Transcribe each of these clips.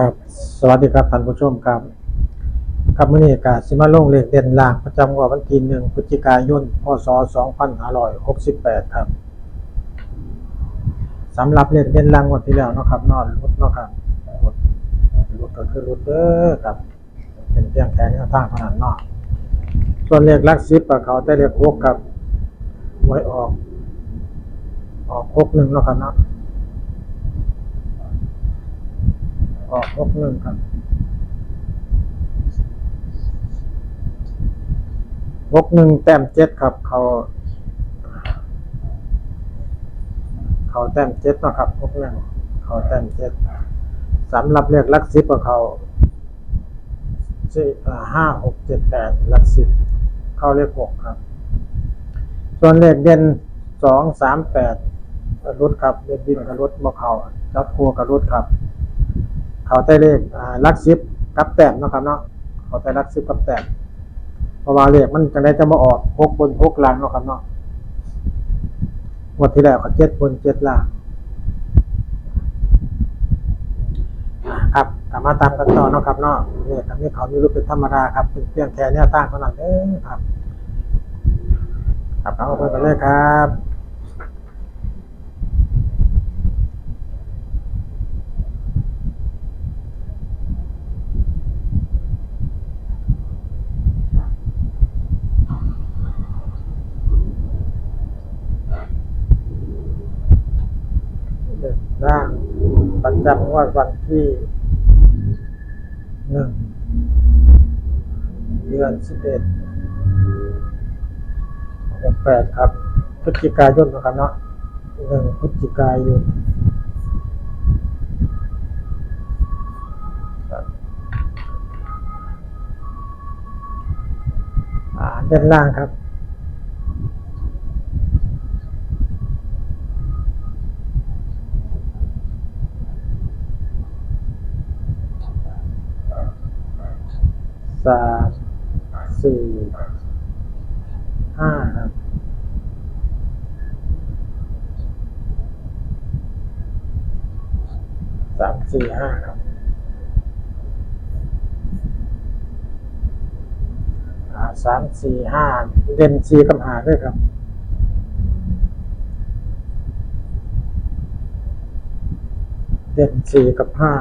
ครับ สวัสดีครับท่านผู้ชมครับ ครับมื้อนี้ก็สิมาลงเลขเด่นล่างประจำวันที่1พฤศจิกายน พศ 2568 ครับสำหรับเลขเด่นล่างงวดที่แล้วนะครับนอนรุดนะครับรุดรุดก็คือรุดเด้อครับ เป็นเพียงแค่แนวทางเท่านั้นเนาะส่วนเลขลัก10ก็เขาแต่เลข6ครับไว้ออก ออก6 1เนาะครับเนาะ ออกหกหนึ่งครับหกหนึ่งแต้มเจ็ดครับ เขา เขาแต้มเจ็ดนะครับหกหนึ่งเขาแต้มเจ็ดสำหรับเลขลักสิบของเขาสี่ห้าหกเจ็ดแปดลักสิบเข้าเลขหกครับ ส่วนเลขเด่นสองสามแปดรุดครับเลขดินกับรุดบ่เขาจับครัวกับรุดครับ เขาแต่เลขลักซิบกับแต้มนะครับเนาะเขาแต่ลักซิบกับแต้มเพราะว่าเลขมันจังไดจะมาออกหกบนหกล่างนะครับเนาะงวดที่แล้วเขาเจ็ดบนเจ็ดล่างครับกลับมาตามกันต่อนะครับเนาะเนี่ยอันนี้เขามีรูปเป็นธรรมดาครับเป็นเพียงแค่แนวตั้งเท่านั้นเองครับ ครับเอาไปกันเลยครับ เดินร่างประ จำงวดวันที่หนึ่งเดือนสิบเอ็ดหกแปดครับ พฤศจิกายนนะครับเนาะหนึ่งพฤศจิกายนครับอ่านล่างครับ สามสี่ห้าครับสามสี่ห้าครับสามสี่ห้าเด่นสี่กับหาด้วยครับเด่นสี่กับห้า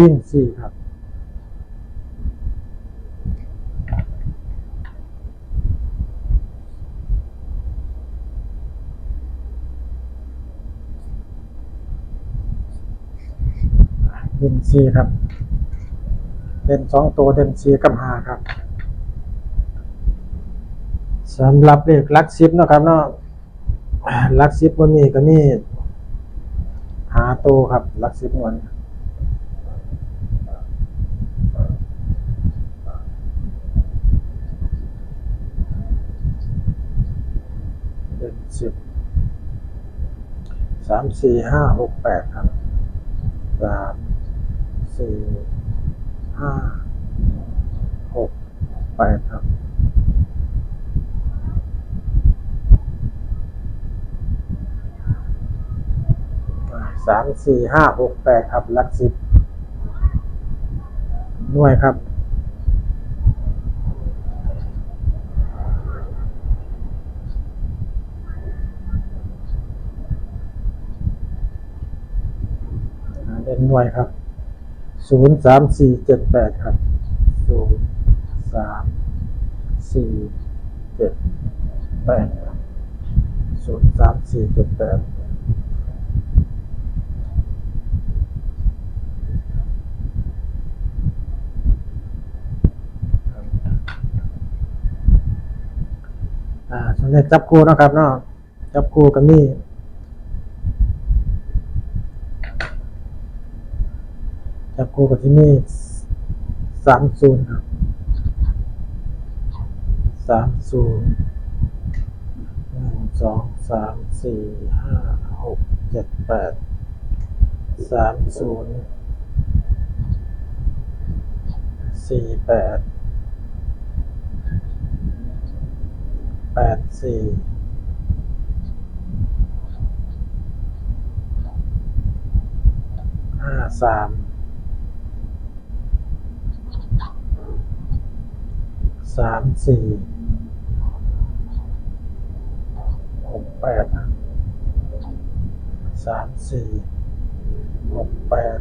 วิ่งสี่ครับเด่นสี่ครับ เด่นสองตัวเด่นสี่กับหาครับสำหรับเลขลักสิบเนะครับเนาะลักสิบวันนี้ก็มีหาตัวครับลักสิบวัน เจ็ด สิบสามสี่ห้าหกแปดครับสามสี่ห้าหกแปดครับสามสี่ห้าหกแปดครับหลักสิบหน่วยครับ อ่าเด่น หน่วยครับศูนย์สามสี่เจ็ดแปดครับศูนย์สามสี่เจ็ดแปดครับศูนย์สามสี่เจ็ดแปดอ่าส่วนเลขจับคู่เนาะครับเนาะจับคู่กันนี่ จับคู่กับที่นี่สามศูนย์ครับสามศูนย์หนึ่งสองสามสี่ห้าหกเจ็ดแปดสามศูนย์สี่แปดแปดสี่ห้าสาม สามสี่หกแปดสามสี่หกแปด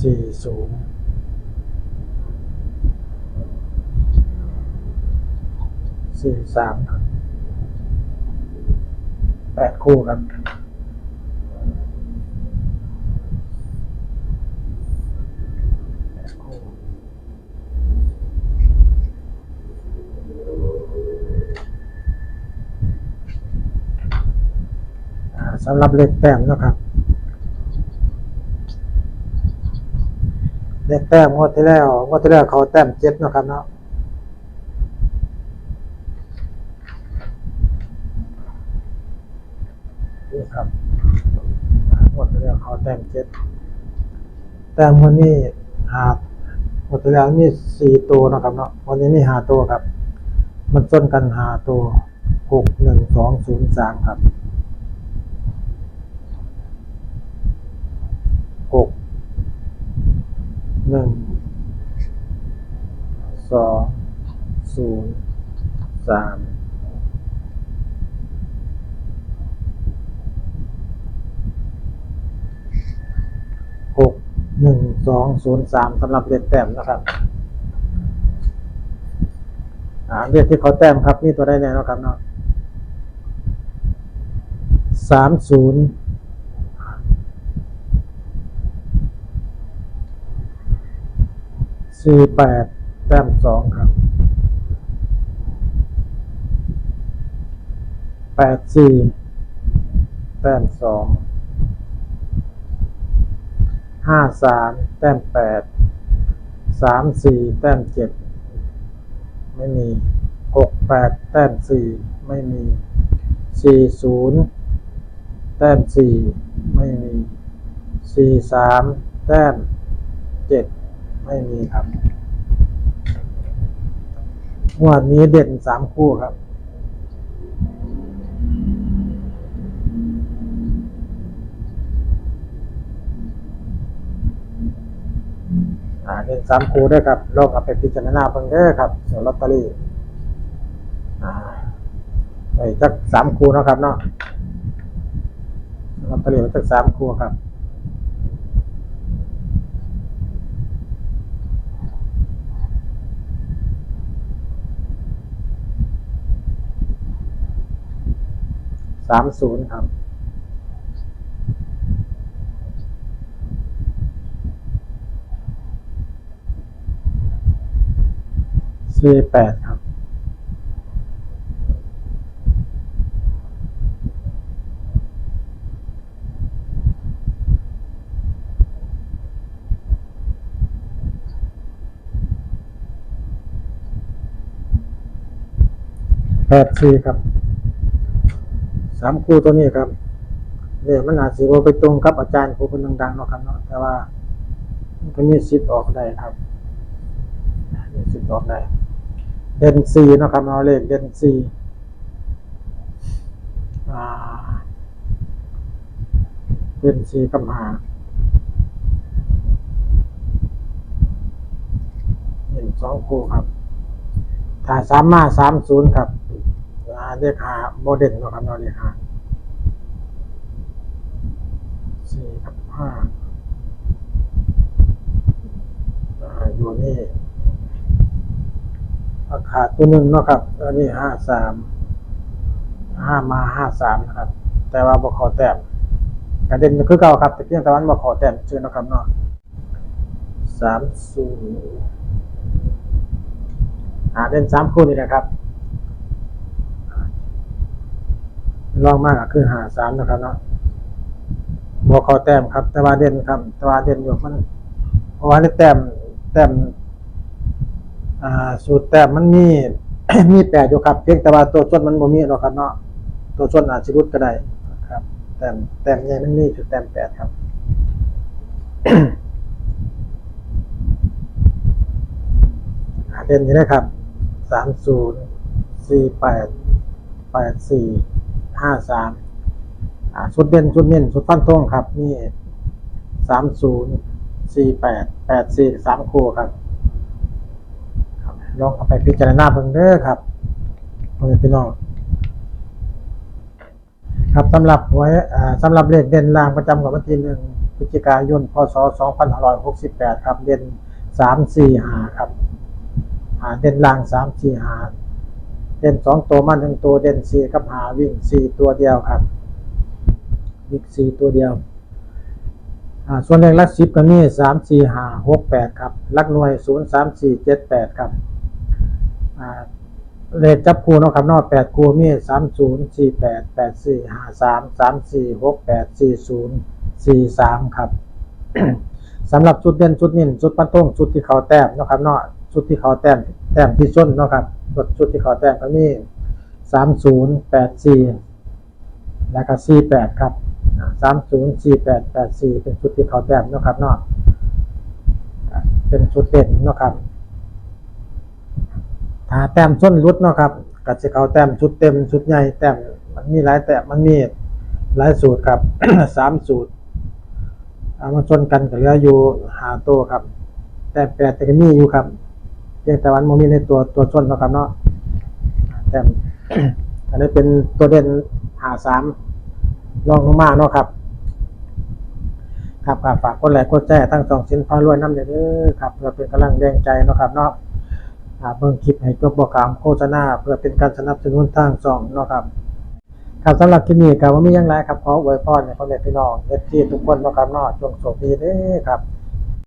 สี่ศูนย์สี่สามแปดคู่ครับ แปดคู่ อ่า สำหรับเลขแต้มนะครับเลขแต้มงวดที่แล้วงวดที่แล้วเขาแต้มเจ็ดนะครับเนาะนี่ครับงวดที่แล้วเขาแต้มเจ็ดแต้มวันนี้หางวดที่แล้วมีสี่ตัวนะครับเนาะวันนี้มีหาตัวครับ มันส้นกันหาตัวหกหนึ่งสองศูนย์สามครับ หกหนึ่งสองศูนย์สามหกหนึ่งสองศูนย์สามสำหรับเลขแต้มนะครับอ่าเลขที่เขาแต้มครับนี่ตัวได้แน่เนะครับเนาะสามศูนย์ สี่แปดแต้มสองครับแปดสี่แต้มสองห้าสามแต้มแปดสามสี่แต้มเจ็ดไม่มีหกแปดแต้มสี่ไม่มีสี่ศูนย์แต้มสี่ไม่มีสี่สามแต้มเจ็ด ไม่มีครับงวดนี้เด่นสามคู่ครับ อ่าเด่นสามคู่ด้วยครับลองเอาไปพิจารณาเพิ่งเด้อครับส่วนลอตเตอรี่ อ่าไปจักสามคู่เนาะครับเนาะลอตเตอรี่ไว้จักสามคู่ครับ สามศูนย์ครับ สี่แปดครับ แปดสี่ครับ สามคู่ตัวนี้ครับเนี่ยมันอาจจะว่าไปตรงกับอาจารย์ผู้คนดังๆเนาะครับเนาะแต่ว่ามันก็มีสิทธิ์ออกได้ครับมีสิทธิ์ออกได้เด่นสี่เนาะครับเอาเลขเด่นสี่อ่าเด่นสี่กับหาเด่นสองคู่ครับถ้าสามมาสามศูนย์ครับ เลขหาโมเดลเนะครับเนาเลขหาสี่กับห้าอยู่นี่อาขาดตัวหนึ่งเนาะครับอันนี้ห้าสามห้ามาห้าสามนะครับ แต่ว่าบ่ขอแต้มกระเด็นคือเก่าครับ แต่เพียงแต่ว่าบ่ขอแต้มชื่อนะครับเนาะสามศูนย์อ่าเด่นสามคู่นี่นะครับ ลองมากก็คือหาสามนะครับเนาะบอคอแต้มครับ แต่ว่าเด่นครับ แต่ว่าเด่นอยู่มันเพราะว่าในแต้มแต้มอ่าสูตรแต้มมันมีมีแปดอยู่ครับ เพียงแต่ว่าตัวส่วนมันบ่มีหรอกครับเนาะตัวส่วนอาจจะรุดก็ได้ครับ แต้มแต้มใหญ่มันมีจุดแต้มแปดครับอ่าเด่นอยู่นะครับสามศูนย์สี่แปดแปดสี่ ห้าสามชุดเด่นชุดเน้นชุดฟันธงครับ นี่สามศูนย์สี่แปดแปดสี่สามคู่ครับครับลองเอาไปพิจารณาเบิ่งเด้อครับพ่อแม่พี่น้องครับสำหรับหวยสำหรับเลขเด่นล่างประจำของวันที่หนึ่งพฤศจิกายนพศ2568 ครับ เด่น3 4 5 ครับอ่าเด่นล่าง3 4 5 เด่นสองตัวมาหนึ่งตัวเด่นสี่กับหาวิ่งสี่ตัวเดียวครับ วิ่งสี่ตัวเดียวอ่าส่วนเลขลักสิบก็มีสามสี่ห้าหกแปดครับลักหน่วยศูนย์สามสี่เจ็ดแปดครับอ่าเลขจับคู่เนาะครับนอกแปดคู่มีสามศูนย์สี่แปดแปดสี่ห้าสามสามสี่หกแปดสี่ศูนย์สี่สามครับสำหรับชุดเด่นชุดนิ่นชุดปั้นต้งชุดที่เขาแต้มนะครับเนาะ ชุดที่เขาแต้มแต้มที่ส้นเนาะครับชุดชุดที่เขาแต้มก็มีสามศูนย์แปดสี่แล้วก็สี่แปดครับสามศูนย์สี่แปดแปดสี่เป็นชุดที่เขาแต้มเนาะครับเนาะอ่าเป็นชุดเด่นเนาะครับถ้าแต้มส้นรุดเนาะครับก็จะเขาแต้มชุดเต็มชุดใหญ่แต้มมันมีหลายแต้มมันมีหลายสูตรครับสามสูตรเอามาชนกันก็เหลืออยู่หาตัวครับ แต้มแปดแต่ก็มีอยู่ครับ ยงแต่วันมันมีในตัวตัวชนนะครับเนาะแต้มอันนี้เป็นตัวเด่นหาสามลองลงมาเนาะครับครับ ครับฝากกดไลค์กดแชร์ตั้งสองสินพารวยน้ำเด้อครับเพื่อเป็นกำลังแรงใจเนาะครับเนาะเบิ่งคลิปให้จบบอกกามโฆษณาเพื่อเป็นการสนับสนุนทางสองเนาะครับครับสำหรับคลิปนี้ก็ว่ามีหยังไรครับขออวยพรให้พ่อแม่พี่น้องเอฟซีทุกคนเนาะครับเนาะจงโชคดีเด้ครับ